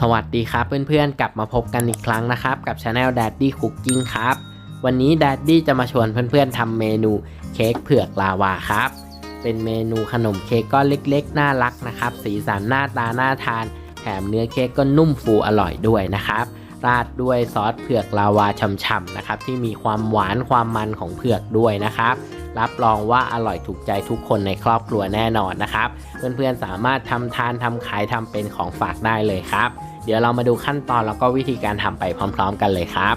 สวัสดีครับเพื่อนๆ กลับมาพบกันอีกครั้งนะครับ กับช anel Daddy Cooking ครับ วันนี้ Daddy จะมาชวนเพื่อนๆทำเมนูเค้กเผือกลาวาครับ เป็นเมนูขนมเค้กก้อนเล็กๆ น่ารักนะครับ สีสันหน้าตาน่าทาน แถมเนื้อเค้กก็นุ่มฟูอร่อยด้วยนะครับราดด้วยซอสเผือกลาวาฉ่ำๆนะครับที่มีความหวานความมันของเผือกด้วยนะครับ รับรองว่าอร่อยถูกใจทุกคนในครอบครัวแน่นอนนะครับ เพื่อนๆสามารถทำทานทำขายทำเป็นของฝากได้เลยครับ เดี๋ยวเรามาดูขั้นตอนแล้วก็วิธีการทำไปพร้อม ๆ กันเลยครับ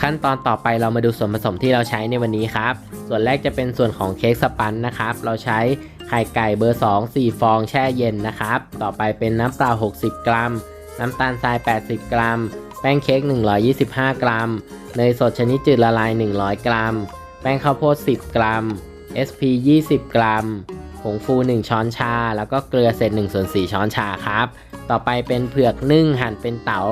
ขั้นตอนต่อไปเรามาดูส่วนผสมที่เราใช้ในวันนี้ครับ ส่วนแรกจะเป็นส่วนของเค้กสปันนะครับ เราใช้ไข่ไก่เบอร์ 2 4 ฟองแช่เย็นนะครับ ต่อไปเป็นน้ำเปล่า 60 กรัม น้ำตาลทราย 80 กรัม แป้งเค้ก 125 กรัม เนยสดชนิดจืดละลาย 100 กรัม แป้งข้าวโพด 10 กรัม SP 20 กรัม ผงฟู 1 ช้อนชา แล้วก็เกลือเศษ1ส่วน4ช้อนชาครับ ต่อไปเป็นเผือกนึ่งหั่นเป็นเต๋า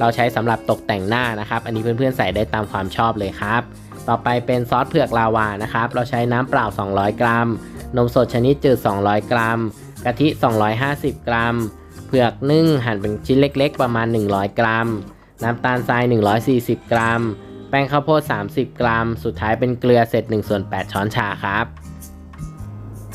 เราใช้สำหรับตกแต่งหน้านะครับ อันนี้เพื่อนๆใส่ได้ตามความชอบเลยครับ ต่อไปเป็นซอสเผือกลาวานะครับ เราใช้น้ำเปล่า 200 กรัม นมสดชนิดจืด 200 กรัม กะทิ 250 กรัม เผือกนึ่งหั่นเป็นชิ้นเล็ก ๆ ประมาณ 100 กรัม น้ำตาลทราย 140 กรัม ป้งข้าวโพด 30 กรัม สุดท้ายเป็นเกลือเศษ1ส่วน8ช้อนชาครับ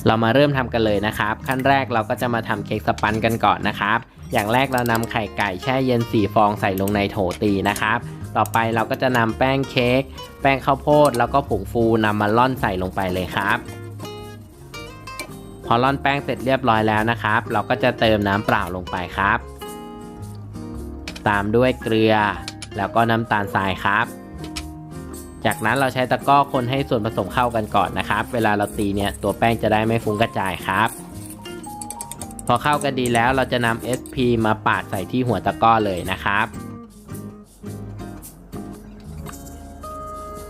เรามาเริ่มทำกันเลยนะครับ ขั้นแรกเราก็จะมาทำเค้กสปันกันก่อนนะครับ อย่างแรกเรานำไข่ไก่แช่เย็น 4 ฟองใส่ลงในโถตีนะครับ ต่อไปเราก็จะนำแป้งเค้ก แป้งข้าวโพด แล้วก็ผงฟูนำมาล่อนใส่ลงไปเลยครับ พอล่อนแป้งเสร็จเรียบร้อยแล้วนะครับ เราก็จะเติมน้ำเปล่าลงไปครับ ตามด้วยเกลือ แล้วก็น้ำตาลทรายครับ จากนั้นเราใช้ตะกร้อคนให้ส่วนผสมเข้ากันก่อนนะครับ เวลาเราตีเนี่ยตัวแป้งจะได้ไม่ฟุ้งกระจายครับ พอเข้ากันดีแล้วเราจะนำ SP มาปาดใส่ที่หัวตะกร้อเลยนะครับ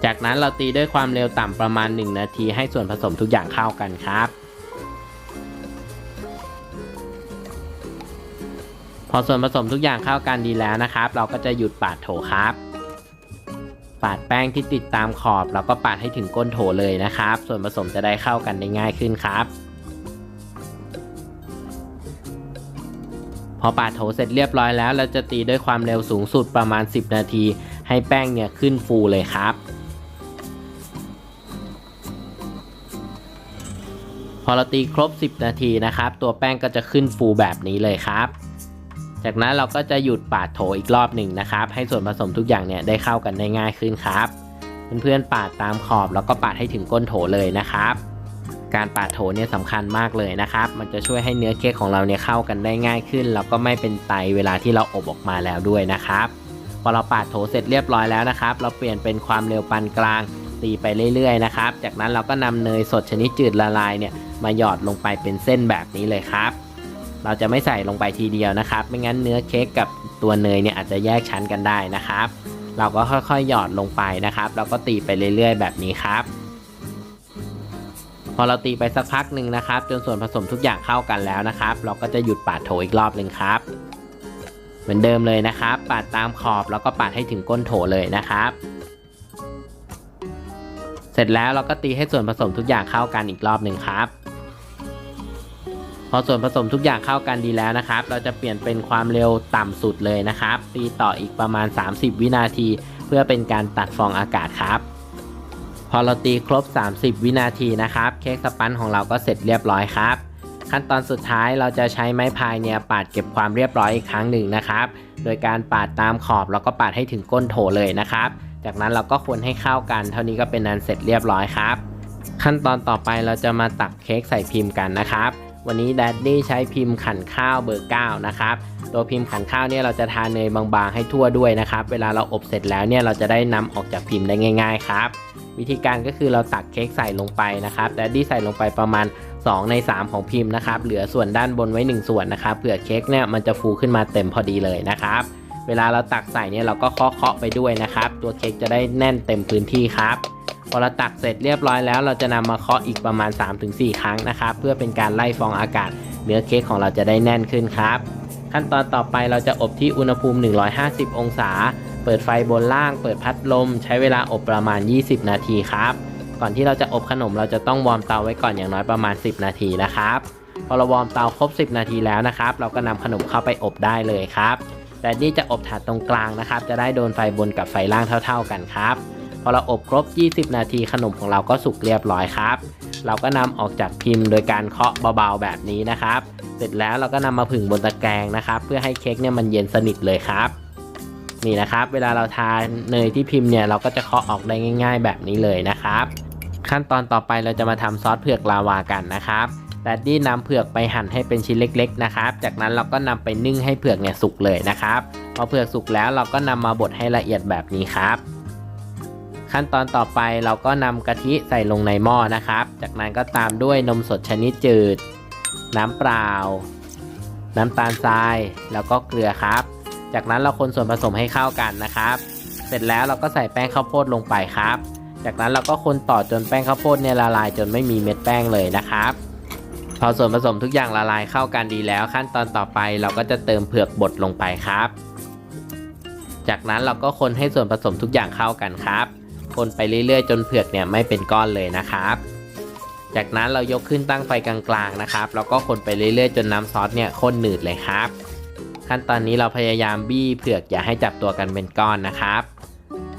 จากนั้นเราตีด้วยความเร็วต่ำประมาณ 1 นาทีให้ส่วนผสมทุกอย่างเข้ากันครับพอส่วนผสมทุกอย่างเข้ากันดีแล้วนะครับ เราก็จะหยุดปาดโถครับ ปาดแป้งที่ติดตามขอบ แล้วก็ปาดให้ถึงก้นโถเลยนะครับ ส่วนผสมจะได้เข้ากันได้ง่ายขึ้นครับ พอปาดโถเสร็จเรียบร้อยแล้ว เราจะตีด้วยความเร็วสูงสุดประมาณ 10 นาที ให้แป้งเนี่ยขึ้นฟูเลยครับพอเราตีครบ 10 นาทีนะครับ ตัวแป้งก็จะขึ้นฟูแบบนี้เลยครับ จากนั้นเราก็จะหยุดปาดโถอีกรอบหนึ่งนะครับ ให้ส่วนผสมทุกอย่างเนี่ยได้เข้ากันได้ง่ายขึ้นครับ เพื่อนๆปาดตามขอบแล้วก็ปาดให้ถึงก้นโถเลยนะครับ การปาดโถเนี่ยสำคัญมากเลยนะครับ มันจะช่วยให้เนื้อเค้กของเราเนี่ยเข้ากันได้ง่ายขึ้น แล้วก็ไม่เป็นไตเวลาที่เราอบออกมาแล้วด้วยนะครับ พอเราปาดโถเสร็จเรียบร้อยแล้วนะครับ เราเปลี่ยนเป็นความเร็วปานกลางตีไปเรื่อยๆนะครับ จากนั้นเราก็นำเนยสดชนิดจืดละลายเนี่ยมาหยอดลงไปเป็นเส้นแบบนี้เลยครับ เราจะไม่ใส่ลงไปทีเดียวนะครับ ไม่งั้นเนื้อเค้กกับตัวเนยเนี่ยอาจจะแยกชั้นกันได้นะครับ เราก็ค่อยๆ หยอดลงไปนะครับ เราก็ตีไปเรื่อยๆ แบบนี้ครับ พอเราตีไปสักพักหนึ่งนะครับ จนส่วนผสมทุกอย่างเข้ากันแล้วนะครับ เราก็จะหยุดปาดโถอีกรอบหนึ่งครับ เหมือนเดิมเลยนะครับ ปาดตามขอบแล้วก็ปาดให้ถึงก้นโถเลยนะครับเสร็จแล้วเราก็ตีให้ส่วนผสมทุกอย่างเข้ากันอีกรอบหนึ่งครับ พอส่วนผสมทุกอย่างเข้ากันดีแล้วนะครับ เราจะเปลี่ยนเป็นความเร็วต่ำสุดเลยนะครับ ตีต่ออีกประมาณ 30 วินาที เพื่อเป็นการตัดฟองอากาศครับ พอเราตีครบ 30 วินาทีนะครับ เค้กสปันของเราก็เสร็จเรียบร้อยครับ ขั้นตอนสุดท้ายเราจะใช้ไม้พายเนี่ยปาดเก็บความเรียบร้อยอีกครั้งหนึ่งนะครับ โดยการปาดตามขอบแล้วก็ปาดให้ถึงก้นโถเลยนะครับ จากนั้นเราก็คนให้เข้ากัน เท่านี้ก็เป็นอันเสร็จเรียบร้อยครับ ขั้นตอนต่อไปเราจะมาตักเค้กใส่พิมพ์กันนะครับ วันนี้แดดดี้ใช้พิมพ์ขันข้าวเบอร์ 9 นะครับ ตัวพิมพ์ขันข้าวเนี่ยเราจะทาเนยบางๆให้ทั่วด้วยนะครับ เวลาเราอบเสร็จแล้วเนี่ยเราจะได้นำออกจากพิมพ์ได้ง่าย ๆ ครับ วิธีการก็คือเราตักเค้กใส่ลงไปนะครับแดดดี้ใส่ลงไปประมาณ 2 ใน 3 ของพิมพ์นะครับ เหลือส่วนด้านบนไว้ 1 ส่วนนะครับ เผื่อเค้กเนี่ยมันจะฟูขึ้นมาเต็มพอดีเลยนะครับ เวลาเราตักใส่เนี่ยเราก็เคาะๆไปด้วยนะครับ ตัวเค้กจะได้แน่นเต็มพื้นที่ครับ พอเราตักเสร็จเรียบร้อยแล้วเราจะนำมาเคาะอีกประมาณ 3-4 ครั้งนะครับ เพื่อเป็นการไล่ฟองอากาศ เนื้อเค้กของเราจะได้แน่นขึ้นครับ ขั้นตอนต่อไปเราจะอบที่อุณหภูมิ 150 องศา เปิดไฟบนล่าง เปิดพัดลม ใช้เวลาอบประมาณ 20 นาทีครับก่อนที่เราจะอบขนมเราจะต้องวอร์มเตาไว้ก่อนอย่างน้อยประมาณ 10 นาทีนะครับพอเราวอร์มเตาครบ 10 นาทีแล้วนะครับ เราก็นำขนมเข้าไปอบได้เลยครับแต่นี่จะอบถาดตรงกลางนะครับ จะได้โดนไฟบนกับไฟล่างเท่า ๆกันครับ พอเราอบครบ 20 นาทีขนมของเราก็สุกเรียบร้อยครับ เราก็นำออกจากพิมพ์โดยการเคาะเบาๆแบบนี้นะครับ เสร็จแล้วเราก็นำมาผึ่งบนตะแกรงนะครับ เพื่อให้เค้กเนี่ยมันเย็นสนิทเลยครับนี่นะครับ เวลาเราทานเนยที่พิมพ์เนี่ยเราก็จะเคาะออกได้ง่าย ๆ แบบนี้เลยนะครับ ขั้นตอนต่อไปเราจะมาทำซอสเผือกลาวากันนะครับแดดดี้นำเผือกไปหั่นให้เป็นชิ้นเล็ก ๆ นะครับ จากนั้นเราก็นำไปนึ่งให้เผือกเนี่ยสุกเลยนะครับ พอเผือกสุกแล้วเราก็นำมาบดให้ละเอียดแบบนี้ครับ ขั้นตอนต่อไปเราก็นำกะทิใส่ลงในหม้อนะครับ จากนั้นก็ตามด้วยนมสดชนิดจืด น้ำเปล่า น้ำตาลทราย แล้วก็เกลือครับ จากนั้นเราคนส่วนผสมให้เข้ากันนะครับ เสร็จแล้วเราก็ใส่แป้งข้าวโพดลงไปครับ จากนั้นเราก็คนต่อจนแป้งข้าวโพดเนี่ยละลายจนไม่มีเม็ดแป้งเลยนะครับพอส่วนผสมทุกอย่างละลายเข้ากันดีแล้ว ขั้นตอนต่อไปเราก็จะเติมเผือกบดลงไปครับ จากนั้นเราก็คนให้ส่วนผสมทุกอย่างเข้ากันครับ คนไปเรื่อยๆ จนเผือกเนี่ยไม่เป็นก้อนเลยนะครับ จากนั้นเรายกขึ้นตั้งไฟกลางๆนะครับ แล้วก็คนไปเรื่อยๆ จนน้ำซอสเนี่ยข้นหนืดเลยครับ ขั้นตอนนี้เราพยายามบี้เผือกอย่าให้จับตัวกันเป็นก้อนนะครับ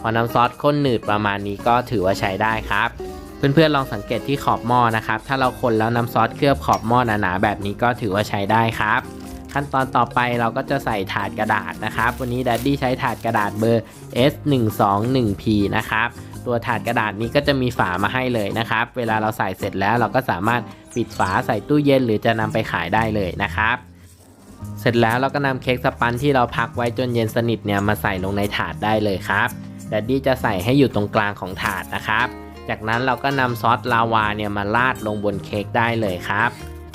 พอน้ำซอสข้นหนืดประมาณนี้ก็ถือว่าใช้ได้ครับ เพื่อนๆลองสังเกตที่ขอบหม้อนะครับ ถ้าเราคนแล้วน้ำซอสเคลือบขอบหม้อหนาๆแบบนี้ก็ถือว่าใช้ได้ครับขั้นตอนต่อไปเราก็จะใส่ถาดกระดาษนะครับ วันนี้ดัดดี้ใช้ถาดกระดาษเบอร์ S121P นะครับ ตัวถาดกระดาษนี้ก็จะมีฝามาให้เลยนะครับ เวลาเราใส่เสร็จแล้วเราก็สามารถปิดฝาใส่ตู้เย็น หรือจะนำไปขายได้เลยนะครับ เสร็จแล้วเราก็นำเค้กสปันที่เราพักไว้จนเย็นสนิทเนี่ยมาใส่ลงในถาดได้เลยครับดัดดี้จะใส่ให้อยู่ตรงกลางของถาดนะครับ จากนั้นเราก็นำซอสลาวาเนี่ยมาราดลงบนเค้กได้เลยครับ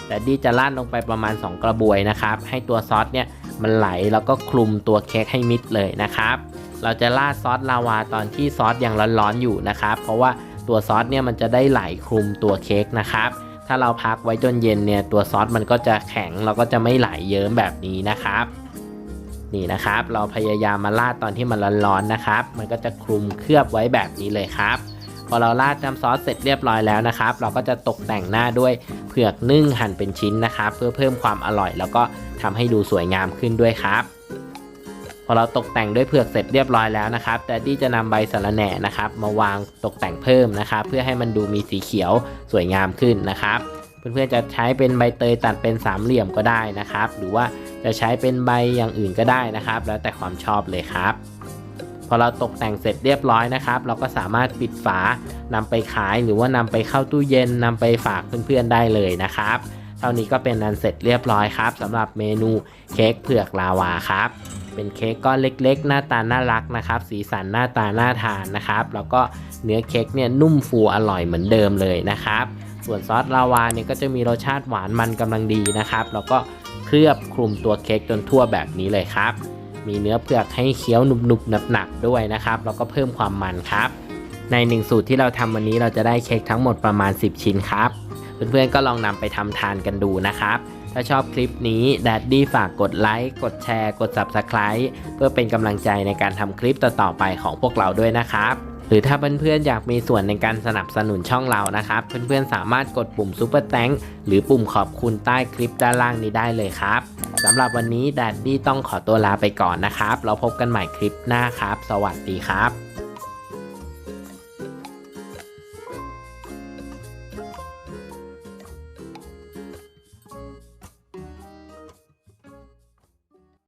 ดัดดี้จะราดลงไปประมาณ 2 กระบวยนะครับ ให้ตัวซอสเนี่ย มันไหลแล้วก็คลุมตัวเค้กให้มิดเลยนะครับ เราจะราดซอสลาวาตอนที่ซอสยังร้อนๆอยู่นะครับ เพราะว่าตัวซอสเนี่ยมันจะได้ไหลคลุมตัวเค้กนะครับ ถ้าเราพักไว้จนเย็นเนี่ยตัวซอสมันก็จะแข็งแล้วก็จะไม่ไหลเยิ้มแบบนี้นะครับ นี่นะครับ เราพยายามมาราดตอนที่มันร้อนๆนะครับ มันก็จะคลุมเคลือบไว้แบบนี้เลยครับ พอเราราดน้ำซอสเสร็จเรียบร้อยแล้วนะครับ เราก็จะตกแต่งหน้าด้วยเผือกนึ่งหั่นเป็นชิ้นนะครับ เพื่อเพิ่มความอร่อย แล้วก็ทำให้ดูสวยงามขึ้นด้วยครับพอเราตกแต่งด้วยเผือกเสร็จเรียบร้อยแล้วนะครับแต่ดี้จะนำใบสะระแหน่นะครับ มาวางตกแต่งเพิ่มนะครับ เพื่อให้มันดูมีสีเขียวสวยงามขึ้นนะครับ เพื่อนๆจะใช้เป็นใบเตยตัดเป็นสามเหลี่ยมก็ได้นะครับ หรือว่าจะใช้เป็นใบอย่างอื่นก็ได้นะครับ แล้วแต่ความชอบเลยครับ พอเราตกแต่งเสร็จเรียบร้อยนะครับ เราก็สามารถปิดฝานำไปขายหรือว่านำไปเข้าตู้เย็นนำไปฝากเพื่อนๆได้เลยนะครับเท่านี้ก็เป็นอันเสร็จเรียบร้อยครับสำหรับเมนูเค้กเผือกลาวาครับเป็นเค้กก้อนเล็กๆ หน้าตาน่ารักนะครับ สีสันหน้าตาน่าทานนะครับ แล้วก็เนื้อเค้กเนี่ยนุ่มฟูอร่อยเหมือนเดิมเลยนะครับ ส่วนซอสลาวาเนี่ยก็จะมีรสชาติหวานมันกำลังดีนะครับ แล้วก็เคลือบคลุมตัวเค้กจนทั่วแบบนี้เลยครับ มีเนื้อเปลือกให้เคี้ยวหนุบๆหนักๆด้วยนะครับ แล้วก็เพิ่มความมันครับ ในหนึ่งสูตรที่เราทำวันนี้เราจะได้เค้กทั้งหมดประมาณ 10 ชิ้นครับ เพื่อนๆก็ลองนำไปทำทานกันดูนะครับถ้าชอบคลิปนี้แดดดี้ฝากกดไลค์ กดแชร์ กด Subscribe เพื่อเป็นกำลังใจในการทำคลิปต่อๆไปของพวกเราด้วยนะครับ หรือถ้าเพื่อนๆอยากมีส่วนในการสนับสนุนช่องเรานะครับ เพื่อนๆสามารถกดปุ่มซุปเปอร์แตงหรือปุ่มขอบคุณใต้คลิปด้านล่างนี้ได้เลยครับสำหรับวันนี้แดดดี้ต้องขอตัวลาไปก่อนนะครับ เราพบกันใหม่คลิปหน้าครับ สวัสดีครับ